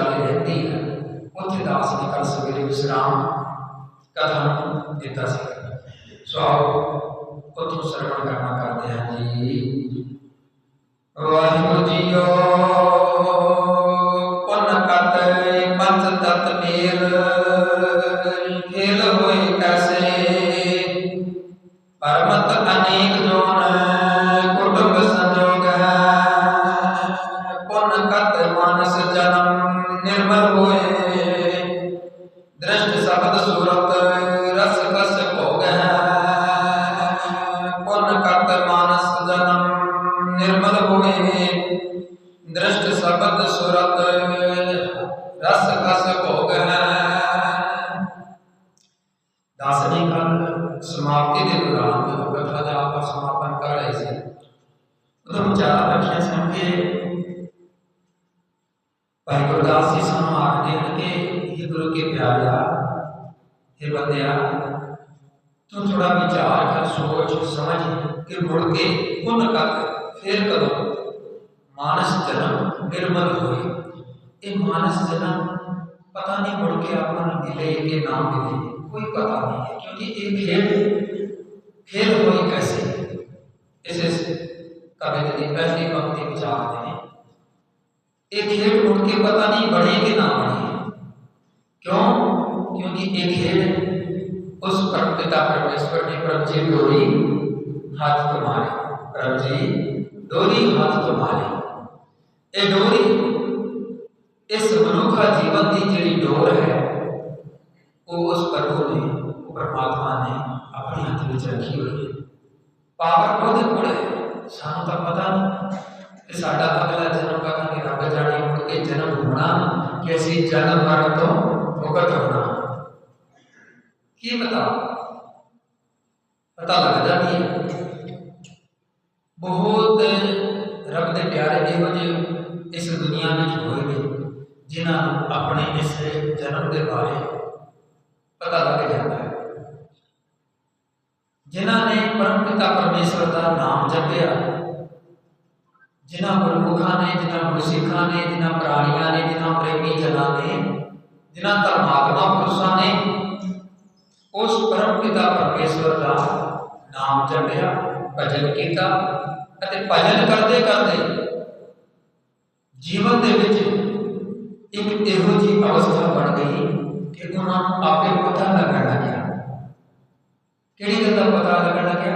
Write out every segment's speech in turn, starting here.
ਵਿਚਾਲੇ ਰਹਿੰਦੀ ਹੈ। ਉੱਥੇ ਦਾਸ ਨੇ ਕੱਲ ਸਵੇਰੇ ਵਿਸਰਾਮ ਕਥਨ ਦਿੱਤਾ ਸੀ। ਸੋ ਉੱਥੋਂ ਸਰਵਣ ਕਰਨਾ ਕਰਦੇ ਹਾਂ ਜੀ। ਵਾਹਿਗੁਰੂ ਜੀਓ ਪੁੰਨ ਕਤ ਪੰਜ ਤਤ ਮੇਲ। ਦ੍ਰਿਸ਼ਟ ਸ਼ਬਦ ਸੂਰਤ ਰਸ ਕਸ ਭੋਗ ਹੈ ਪੁੰਨ ਕਤ ਮਾਨਸ ਜਨਮ ਨਿਰਮਲ ਹੋਏ ਦ੍ਰਿਸ਼ਟ ਸ਼ਬਦ ਸੂਰਤ ਰਸ ਕਸ ਭੋਗ ਹੈ ਦਾਸ ਨੇ ਕੱਲ ਸਮਾਪਤੀ ਦੇ ਦੌਰਾਨ ਜਦੋਂ ਕਥਾ ਦਾ ਆਪਾਂ ਸਮਾਪਨ ਕਰ ਰਹੇ ਸੀ ਉਦੋਂ ਵਿਚਾਰ ਰੱਖਿਆ ਸਨ ਕਿ ਭਾਈ ਗੁਰਦਾਸ ਜੀ ਸਾਨੂੰ ਆਖਦੇ ਹਨ ਕਿ ਇਹ ਗੁਰੂ ਕੇ ਪਿਆਰਿਆ ਇਹ ਬੰਦਿਆ, ਤੂੰ ਥੋੜਾ ਵਿਚਾਰ ਕਰ, ਸੋਚ, ਸਮਝ ਕਿ ਮੁੜ ਕੇ ਪੁੰਨ ਕਰ ਫਿਰ ਕਦੋਂ? ਮਾਨਸ ਜਨਮ ਨਿਰਮਲ ਹੋਏ। ਇਹ ਮਾਨਸ ਜਨਮ ਪਤਾ ਨਹੀਂ ਮੁੜ ਕੇ ਆਪਾਂ ਨੂੰ ਮਿਲੇ ਕਿ ਨਾ ਮਿਲੇ, ਕੋਈ ਪਤਾ ਨਹੀਂ ਹੈ, ਕਿਉਂਕਿ ਇਹ ਖੇਡ ਖੇਡ ਹੋਈ ਕੈਸੇ? ਇਸ ਇਸ ਕਵਿਤਾ ਦੀ ਪਹਿਲੀ ਪੰਕਤੀ ਵਿਚਾਰਦੇ ਨੇ ਇਹ ਖੇਡ ਮੁੜ ਕੇ ਪਤਾ ਨਹੀਂ ਬਣੇ ਕਿ ਨਾ ਬਣੇ ਕਿਉਂ ਕਿਉਂਕਿ ਇਹ ਖੇਡ ਉਸ ਪਰਮ ਪਿਤਾ ਪਰਮੇਸ਼ਵਰ ਨੇ ਪ੍ਰਭ ਜੀ ਡੋਰੀ ਹੱਥ ਤੁਮਾਰੇ ਪ੍ਰਭ ਜੀ ਡੋਰੀ ਹੱਥ ਤੁਮਾਰੇ ਇਹ ਡੋਰੀ ਇਸ ਮਨੁੱਖਾ ਜੀਵਨ ਦੀ ਜਿਹੜੀ ਡੋਰ ਹੈ ਉਹ ਉਸ ਪ੍ਰਭੂ ਨੇ ਉਹ ਪਰਮਾਤਮਾ ਨੇ ਆਪਣੇ ਹੱਥ ਵਿੱਚ ਰੱਖੀ ਹੋਈ ਹੈ ਪਾਵਰ ਉਹਦੇ ਕੋਲ ਹੈ ਸਾਨੂੰ ਤਾਂ ਪਤਾ ਨਹੀਂ ਕਿ ਸਾਡਾ ਅਗਲਾ ਜਨਮ ਕਦੋਂ ਕਿ ਰੱਬ ਜਾਣੇ, ਮੁੜ ਕੇ ਜਨਮ ਹੋਣਾ ਕਿ ਅਸੀਂ ਜਨਮ ਮਰਨ ਤੋਂ ਮੁਕਤ ਹੋਣਾ। ਕੀ ਪਤਾ? ਪਤਾ ਲੱਗਦਾ ਨਹੀਂ ਹੈ? ਬਹੁਤ ਰੱਬ ਦੇ ਪਿਆਰੇ ਇਹੋ ਜਿਹੇ ਇਸ ਦੁਨੀਆ ਵਿੱਚ ਹੋਏ ਨੇ, ਜਿਨ੍ਹਾਂ ਨੂੰ ਆਪਣੇ ਇਸ ਜਨਮ ਦੇ ਬਾਰੇ ਪਤਾ ਲੱਗ ਜਾਂਦਾ ਹੈ। ਜਿਨ੍ਹਾਂ ਨੇ ਪਰਮਪਿਤਾ ਪਰਮੇਸ਼ਵਰ ਦਾ ਨਾਮ ਜਪਿਆ ਜਿਨ੍ਹਾਂ ਗੁਰਮੁਖਾਂ ਨੇ, ਜਿਨ੍ਹਾਂ ਗੁਰਸਿੱਖਾਂ ਨੇ, ਜਿਨ੍ਹਾਂ ਪ੍ਰਾਣੀਆਂ ਨੇ, ਜਿਨ੍ਹਾਂ ਪ੍ਰੇਮੀ ਜਨਾਂ ਨੇ, ਜਿਨ੍ਹਾਂ ਧਰਮਾਤਮਾ ਪੁਰਸ਼ਾਂ ਨੇ, ਉਸ ਪਰਮ ਪਿਤਾ ਪਰਮੇਸ਼ਵਰ ਦਾ ਨਾਮ ਜਪਿਆ, ਭਜਨ ਕੀਤਾ ਅਤੇ ਭਜਨ ਕਰਦੇ ਕਰਦੇ ਜੀਵਨ ਦੇ ਵਿੱਚ ਇੱਕ ਇਹੋ ਜਿਹੀ ਅਵਸਥਾ ਬਣ ਗਈ ਕਿ ਉਹਨਾਂ ਨੂੰ ਆਪੇ ਪਤਾ ਲੱਗਣ ਲੱਗਿਆ। ਕਿਹੜੀ ਗੱਲ ਦਾ ਪਤਾ ਲੱਗਣ ਲੱਗਿਆ?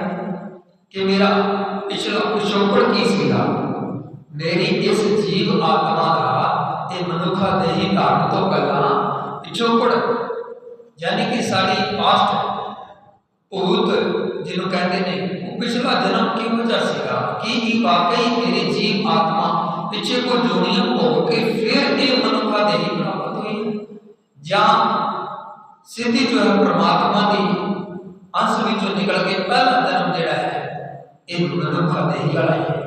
ਕਿ ਮੇਰਾ ਪਿਛਲਾ ਪਿਛੋਕੜ ਕੀ ਸੀਗਾ? ਮੇਰੀ ਇਸ ਜੀਵ ਆਤਮਾ ਦਾ ਇਹ ਮਨੁੱਖਾ ਦੇਹੀ ਧਾਰਨ ਤੋਂ ਪਹਿਲਾਂ ਪਿਛੋਕੜ ਯਾਨੀ ਕਿ ਸਾਡੀ ਪਾਸਟ ਭੂਤ ਜਿਹਨੂੰ ਕਹਿੰਦੇ ਨੇ ਉਹ ਪਿਛਲਾ ਜਨਮ ਕਿਹੋ ਜਿਹਾ ਸੀਗਾ ਕੀ ਇਹ ਵਾਕਈ ਮੇਰੇ ਜੀਵ ਆਤਮਾ ਪਿੱਛੇ ਕੋ ਜੋਨੀਆਂ ਭੋਗ ਕੇ ਫਿਰ ਇਹ ਮਨੁੱਖਾ ਦੇਹੀ ਪ੍ਰਾਪਤ ਹੋਈ ਹੈ ਜਾਂ ਸਿੱਧੀ ਜੋ ਹੈ ਪ੍ਰਮਾਤਮਾ ਦੀ ਅੰਸ਼ ਵਿੱਚੋਂ ਨਿਕਲ ਕੇ ਪਹਿਲਾ ਜਨਮ ਜਿਹੜਾ ਹੈ ਇਹ ਮਨੁੱਖਾ ਦੇਹੀ ਵਾਲਾ ਹੀ ਹੈ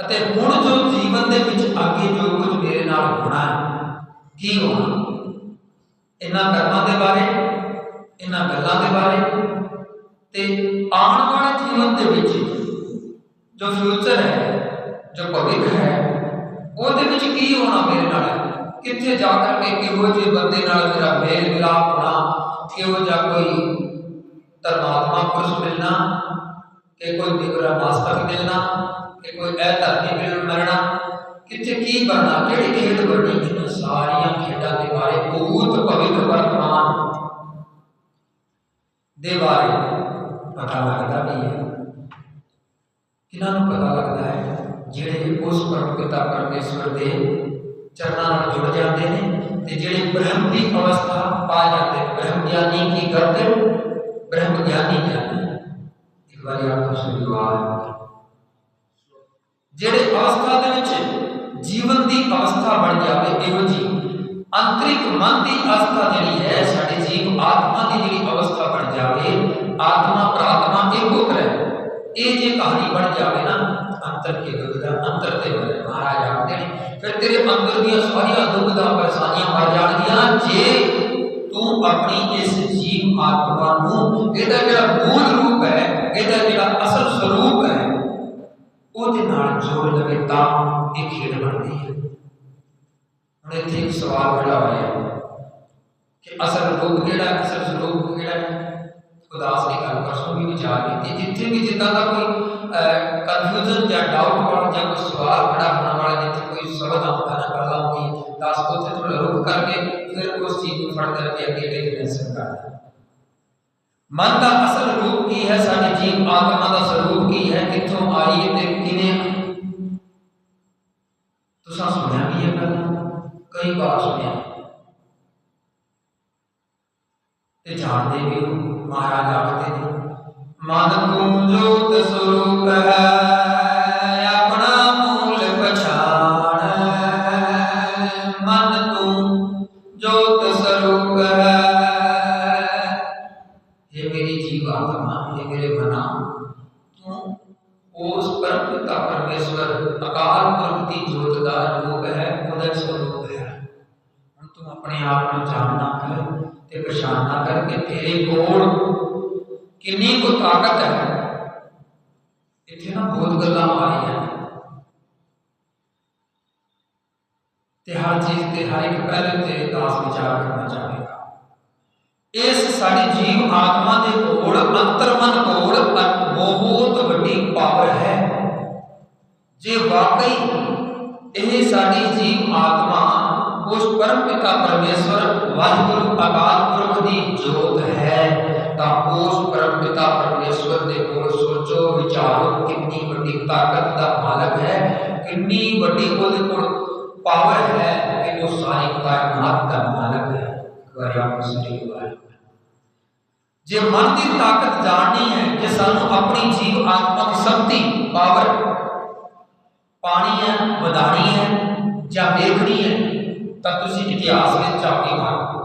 ਅਤੇ ਹੁਣ ਜੋ ਜੀਵਨ ਦੇ ਵਿੱਚ ਅੱਗੇ ਜੋ ਕੁਝ ਮੇਰੇ ਨਾਲ ਹੋਣਾ ਹੈ, ਕੀ ਹੋਣਾ? ਇਹਨਾਂ ਕਰਮਾਂ ਦੇ ਬਾਰੇ, ਇਹਨਾਂ ਗੱਲਾਂ ਦੇ ਬਾਰੇ ਤੇ ਆਉਣ ਵਾਲੇ ਜੀਵਨ ਦੇ ਵਿੱਚ ਜੋ ਫਿਊਚਰ ਹੈ, ਜੋ ਭਵਿੱਖ ਹੈ, ਉਹਦੇ ਵਿੱਚ ਕੀ ਹੋਣਾ ਮੇਰੇ ਨਾਲ? ਕਿੱਥੇ ਜਾ ਕਰਕੇ ਕਿਹੋ ਜਿਹੇ ਬੰਦੇ ਨਾਲ ਮੇਰਾ ਮੇਲ ਮਿਲਾਪ ਹੋਣਾ? ਕਿਹੋ ਜਿਹਾ ਕੋਈ ਧਰਮਾਤਮਾ ਪੁਰਸ਼ ਮਿਲਣਾ? ਕਿ ਕੋਈ ਨਿਗਰਾ ਨਾਸਤਕ ਮਿਲਣਾ? ਕਿ ਕੋਈ ਇਹ ਧਰਤੀ ਮਿਲ ਮਰਨਾ। ਕਿੱਥੇ ਕੀ ਬਣਨਾ? ਕਿਹੜੀ ਖੇਡ ਬਣਨੀ? ਇਹਨਾਂ ਸਾਰੀਆਂ ਖੇਡਾਂ ਦੇ ਬਾਰੇ ਭੂਤ ਭਵਿੱਖ ਵਰਤਮਾਨ। ਦੇ ਬਾਰੇ ਪਤਾ ਲੱਗਦਾ ਵੀ ਹੈ। ਕਿਹਨਾਂ ਨੂੰ ਪਤਾ ਲੱਗਦਾ ਹੈ? ਜਿਹੜੇ ਉਸ ਪਰਮ ਪਰਮੇਸ਼ਵਰ ਦੇ ਚਰਨਾਂ ਨਾਲ ਜੁੜ ਜਾਂਦੇ ਨੇ ਤੇ ਜਿਹੜੇ ਬ੍ਰਹਮ ਦੀ ਅਵਸਥਾ ਪਾ ਜਾਂਦੇ ਬ੍ਰਹਮ ਗਿਆਨੀ ਕੀ ਕਰਦੇ? ਬ੍ਰਹਮ ਗਿਆਨੀ ਜਾਂਦੇ ਇੱਕ ਵਾਰੀ ਆਪ ਨੂੰ ਸੁਣੀਵਾਰ ਜਿਹੜੇ ਅਵਸਥਾ ਦੇ ਵਿੱਚ ਜੀਵਨ ਦੀ ਅਵਸਥਾ ਬਣ ਜਾਵੇ ਇਹੋ ਜੀ ਅੰਤਰਿਕ ਮਨ ਦੀ ਅਵਸਥਾ ਜਿਹੜੀ ਹੈ ਸਾਡੇ ਜੀਵ ਆਤਮਾ ਦੀ ਜਿਹੜੀ ਅਵਸਥਾ ਬਣ ਜਾਵੇ ਆਤਮਾ ਪ੍ਰਾਤਮਾ ਇੱਕ ਉਤਰੇ ਇਹ ਜੇ ਕਹਾਣੀ ਬਣ ਜਾਵੇ ਨਾ ਅੰਤਰ ਕੇ ਦੁੱਖ ਦਾ ਅੰਤਰ ਤੇ ਮਰੇ ਮਹਾਰਾਜ ਆਖਦੇ ਨੇ ਫਿਰ ਤੇਰੇ ਅੰਦਰ ਦੀਆਂ ਸਾਰੀਆਂ ਦੁੱਖ ਦਾ ਪਰੇਸ਼ਾਨੀਆਂ ਮਰ ਜਾਣਗੀਆਂ ਜੇ ਤੂੰ ਆਪਣੀ ਇਸ ਜੀਵ ਆਤਮਾ ਨੂੰ ਇਹਦਾ ਜਿਹੜਾ ਮੂਲ ਰੂਪ ਹੈ ਇਹਦਾ ਜਿਹੜਾ ਅਸਲ ਸਰੂਪ ਹੈ ਉਹਦੇ ਨਾਲ ਜੋੜ ਲਵੇ ਤਾਂ ਇਹ ਖੇਡ ਬਣਦੀ ਹੈ। ਇੱਥੇ ਇੱਕ ਸਵਾਲ ਖੜਾ ਹੋਇਆ ਕਿ ਅਸਲ ਰੂਪ ਕਿਹੜਾ ਹੈ, ਅਸਲ ਸਰੂਪ ਕਿਹੜਾ ਹੈ? ਉਦਾਸ ਦੀ ਗੱਲ ਪਰਸੋਂ ਵੀ ਵਿਚਾਰ ਕੀਤੀ। ਜਿੱਥੇ ਵੀ ਜਿੱਦਾਂ ਦਾ ਕੋਈ ਕਨਫਿਊਜ਼ਨ ਜਾਂ ਡਾਊਟ ਵਾਲਾ ਜਾਂ ਕੋਈ ਸਵਾਲ ਖੜਾ ਹੋਣ ਵਾਲਾ ਜਿੱਥੇ ਕੋਈ ਸ਼ਬਦ ਆਉਂਦਾ ਨਾ ਗੱਲ ਆਉਂਦੀ ਤਾਂ ਉੱਥੇ ਥੋੜਾ ਰੁਕ ਕਰਕੇ ਫਿਰ ਉਸ ਚੀਜ਼ ਨੂੰ ਫੜ ਕਰਕੇ ਅੱਗੇ ਡੈਫੀਨੇਸ਼ਨ ਕਰਦਾ ਮਨ ਦਾ ਅਸਲ ਰੂਪ ਕੀ ਹੈ? ਸਾਡੀ ਜੀਵ ਆਤਮਾ ਦਾ ਸਰੂਪ ਕੀ ਹੈ? ਕਿੱਥੋਂ ਆਈ ਹੈ ਤੇ ਕਿਵੇਂ ਤੁਸੀਂ ਸੁਣਿਆ ਵੀ ਇਹ ਗੱਲ ਕਈ ਵਾਰ ਸੁਣਿਆ। ਤੇ ਜਾਣਦੇ ਵੀ ਮਹਾਰਾਜ ਆਖਦੇ ਨੇ, ਮਨ ਤੂੰ ਜੋਤ ਹੈ। ਕਰ ਤੇ ਪਛਾਣਨਾ ਕਰ ਕਿ ਤੇਰੇ ਕੋਲ ਕਿੰਨੀ ਕੁ ਤਾਕਤ ਹੈ। ਇੱਥੇ ਨਾ ਬਹੁਤ ਗੱਲਾਂ ਆ ਰਹੀਆਂ ਤੇ ਹਰ ਚੀਜ਼ ਤੇ ਹਰ ਇੱਕ ਪਹਿਲੇ ਤੇ ਦਾਸ ਵਿਚਾਰ ਕਰਨਾ ਚਾਹੇਗਾ। ਇਸ ਸਾਡੀ ਜੀਵ ਆਤਮਾ ਦੇ ਕੋਲ, ਅੰਤਰਮਨ ਕੋਲ ਬਹੁਤ ਵੱਡੀ ਪਾਵਰ ਹੈ। ਜੇ ਵਾਕਈ ਇਹ ਸਾਡੀ ਜੀਵ ਆਤਮਾ ਉਸ ਪਰਮ ਪਿਤਾ ਪਰਮੇਸ਼ਵਰ ਵਾਹਿਗੁਰੂ ਅਕਾਲ ਪੁਰਖ ਦੀ ਜੋਤ ਹੈ ਤਾਂ ਉਸ ਪਰਮ ਪਿਤਾ ਪਰਮੇਸ਼ਵਰ ਦੇ ਕੋਲ ਸੋਚੋ ਵਿਚਾਰੋ ਕਿੰਨੀ ਵੱਡੀ ਤਾਕਤ ਦਾ ਮਾਲਕ ਹੈ ਕਿੰਨੀ ਵੱਡੀ ਉਹਦੇ ਕੋਲ ਪਾਵਰ ਹੈ ਕਿ ਉਹ ਸਾਰੀ ਕਾਇਨਾਤ ਦਾ ਮਾਲਕ ਹੈ ਇੱਕ ਵਾਰੀ ਵਾਹਿਗੁਰੂ ਜੇ ਮਨ ਦੀ ਤਾਕਤ ਜਾਣਨੀ ਹੈ ਕਿ ਸਾਨੂੰ ਆਪਣੀ ਜੀਵ ਆਤਮਾ ਸ਼ਕਤੀ ਪਾਵਰ ਪਾਣੀ ਹੈ ਵਧਾਣੀ ਹੈ ਜਾਂ ਵੇਖਣੀ ਹੈ ਤਾਂ ਤੁਸੀਂ ਇਤਿਹਾਸ ਵਿੱਚ ਝਾਤੀ ਮਾਰੋ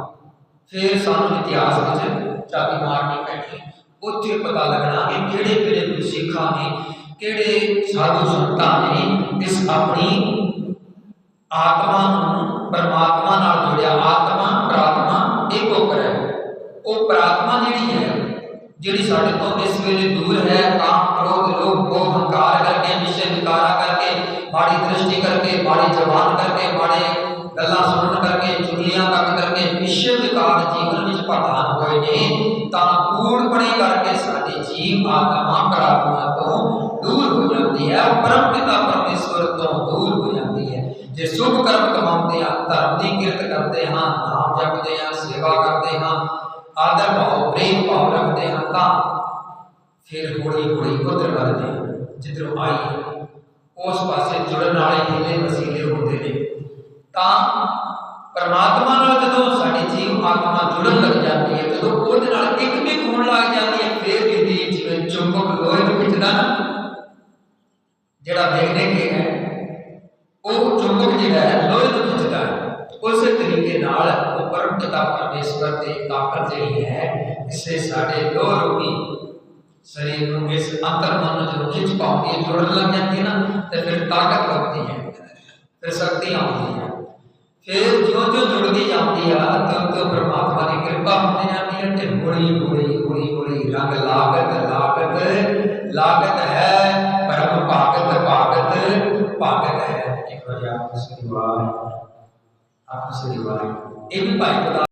ਫਿਰ ਸਾਨੂੰ ਇਤਿਹਾਸ ਵਿੱਚ ਝਾਤੀ ਮਾਰਨੀ ਪੈਣੀ ਹੈ ਉੱਥੇ ਪਤਾ ਲੱਗਣਾ ਕਿ ਕਿਹੜੇ ਕਿਹੜੇ ਗੁਰਸਿੱਖਾਂ ਨੇ ਕਿਹੜੇ ਸਾਧੂ ਸੰਤਾਂ ਨੇ ਇਸ ਆਪਣੀ ਆਤਮਾ ਨੂੰ ਪਰਮਾਤਮਾ ਨਾਲ ਜੋੜਿਆ ਆਤਮਾ ਪ੍ਰਾਤਮਾ ਇੱਕੋ ਕਰੇ ਉਹ ਪ੍ਰਾਤਮਾ ਜਿਹੜੀ ਹੈ ਜਿਹੜੀ ਸਾਡੇ ਤੋਂ ਇਸ ਵੇਲੇ ਦੂਰ ਹੈ ਕਾਮ ਕ੍ਰੋਧ ਲੋਭ ਮੋਹ ਹੰਕਾਰ ਕਰਕੇ ਵਿਸ਼ੇ ਵਿਕਾਰਾ ਕਰਕੇ ਮਾੜੀ ਦ੍ਰਿਸ਼ਟੀ ਕਰਕੇ ਮਾੜੀ ਜ਼ਬਾਨ ਕਰਕੇ ਮਾੜੇ ਗੱਲਾਂ ਸੁਣਨ ਕਰਕੇ ਚੁਗਲੀਆਂ ਤੱਕ ਕਰਕੇ ਵਿਸ਼ੇ ਵਿਕਾਰ ਜੀਵਨ ਵਿੱਚ ਪ੍ਰਧਾਨ ਹੋਏ ਨੇ, ਤਾਂ ਕੂੜਪਣੇ ਕਰਕੇ ਸਾਡੀ ਜੀਵ ਆਤਮਾ ਪ੍ਰਾਤਮਾ ਤੋਂ ਦੂਰ ਹੋ ਜਾਂਦੀ ਹੈ ਪਰਮ ਪਿਤਾ ਪਰਮੇਸ਼ਵਰ ਤੋਂ ਦੂਰ ਹੋ ਜਾਂਦੀ ਹੈ। ਜੇ ਸ਼ੁਭ ਕਰਮ ਕਮਾਉਂਦੇ ਹਾਂ ਧਰਮ ਦੀ ਕਿਰਤ ਕਰਦੇ ਹਾਂ, ਨਾਮ ਜਪਦੇ ਹਾਂ, ਸੇਵਾ ਕਰਦੇ ਹਾਂ, ਆਦਰ ਭਾਵ, ਪ੍ਰੇਮ ਭਾਵ ਰੱਖਦੇ ਹਾਂ, ਤਾਂ ਫਿਰ ਹੌਲੀ ਹੌਲੀ ਉਧਰ ਵੱਧਦੇ ਜਿੱਧਰੋਂ ਆਈ ਉਸ ਪਾਸੇ ਜੁੜਨ ਵਾਲੇ ਹੀਲੇ ਵਸੀਲੇ ਹੁੰਦੇ ਤਾਂ ਪਰਮਾਤਮਾ ਨਾਲ ਜਦੋਂ ਸਾਡੀ ਜੀਵ ਆਤਮਾ ਜੁੜਨ ਲੱਗ ਜਾਂਦੀ ਹੈ, ਜਦੋਂ ਉਹਦੇ ਨਾਲ ਇੱਕ ਵੀ ਹੋਣ ਲੱਗ ਜਾਂਦੀ ਹੈ, ਫਿਰ ਇਹਦੀ ਜਿਵੇਂ ਚੁੰਬਕ ਲੋਹੇ ਨੂੰ ਖਿੱਚਦਾ ਜਿਹੜਾ ਦੇਖਦੇ ਕਿ ਹੈ, ਉਹ ਚੁੰਬਕ ਜਿਹੜਾ ਹੈ, ਲੋਹੇ ਨੂੰ ਖਿੱਚਦਾ ਹੈ। ਉਸੇ ਤਰੀਕੇ ਨਾਲ ਉਹ ਪਰਮ ਪਿਤਾ ਪਰਮੇਸ਼ਵਰ ਦੀ ਤਾਕਤ ਜਿਹੜੀ ਹੈ, ਇਸੇ ਸਾਡੇ ਲੋਹ ਰੂਪੀ ਸਰੀਰ ਨੂੰ ਇਸ ਅੰਤਰ ਮਨ ਨੂੰ ਜਦੋਂ ਖਿੱਚ ਪਾਉਂਦੀ ਹੈ, ਜੁੜਨ ਲੱਗ ਜਾਂਦੀ ਹੈ ਨਾ, ਤੇ ਫਿਰ ਤਾਕਤ ਲੱਗਦੀ ਹੈ, ਫਿਰ ਸ਼ਕਤੀ ਆਉਂਦੀ ਹੈ। ਫਿਰ ਜਿਉਂ ਜਿਉਂ ਜੁੜਦੀ ਜਾਂਦੀ ਆ ਤਿਉਂ ਤਿਉਂ ਪ੍ਰਮਾਤਮਾ ਦੀ ਕਿਰਪਾ ਹੁੰਦੀ ਜਾਂਦੀ ਹੈ ਤੇ ਹੌਲੀ ਹੌਲੀ ਹੌਲੀ ਹੌਲੀ ਰੰਗ ਲਾਗਤ ਲਾਗਤ ਲਾਗਤ ਹੈ ਪਰਮ ਭਾਗਤ ਭਾਗਤ ਭਾਗਤ ਹੈ। ਇੱਕ ਵਾਰ ਆਪ ਸ੍ਰੀ ਵਾਹਿਗੁਰੂ ਆਪ ਸ੍ਰੀ ਵਾਹਿਗੁਰੂ। ਇਹ ਵੀ ਭਾਈ